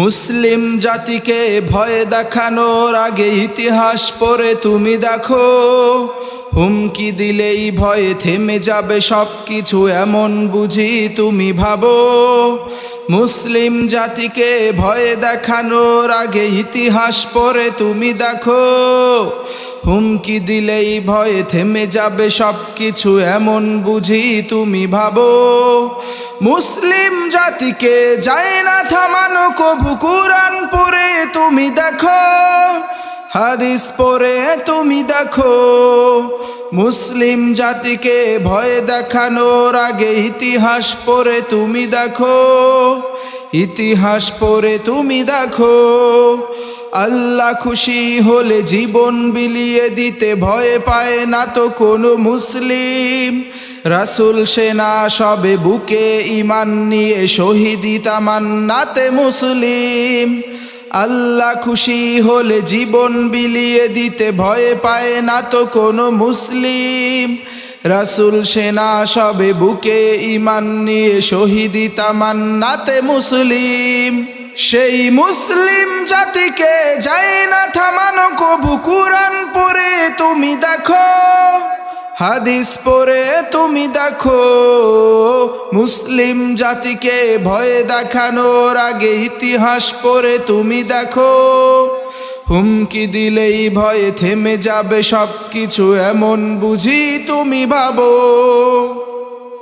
মুসলিম জাতিকে ভয় দেখানোর আগে ইতিহাস পরে তুমি দেখো। হুমকি দিলেই ভয়ে থেমে যাবে সব কিছু এমন বুঝি তুমি ভাবো। মুসলিম জাতিকে ভয়ে দেখানোর আগে ইতিহাস পড়ে তুমি দেখো। হুমকি দিলেই ভয়ে থেমে যাবে সব কিছু এমন বুঝি তুমি ভাবো। মুসলিম জাতিকে যায় না থামানো, কবু কুরআন পরে তুমি হাদিস পরে তুমি দেখো, মুসলিম জাতিকে ভয় দেখানোর আগে ইতিহাস পরে তুমি দেখো, ইতিহাস পরে তুমি দেখো, আল্লাহ খুশি হলে জীবন বিলিয়ে দিতে ভয় পায় না তো কোনো মুসলিম। রাসুল, সেনা সবে বুকে ইমান নিয়ে শহীদি তামান্নাতে মুসলিম। আল্লাহ খুশি হলে জীবন বিলিয়ে দিতে ভয় পায় না তো কোনো মুসলিম। রাসুল সেনা সবে বুকে ইমান নিয়ে শহীদি তামান তামান্নাতে মুসলিম। সেই মুসলিম জাতিকে যায় না থামানো কবু কুরআন পড়ে তুমি দেখো। হাদিস পরে তুমি দেখো, মুসলিম জাতিকে ভয় দেখানোর আগে ইতিহাস পরে তুমি দেখো। হুমকি দিলেই ভয়ে থেমে যাবে সব কিছু এমন বুঝি তুমি ভাবো।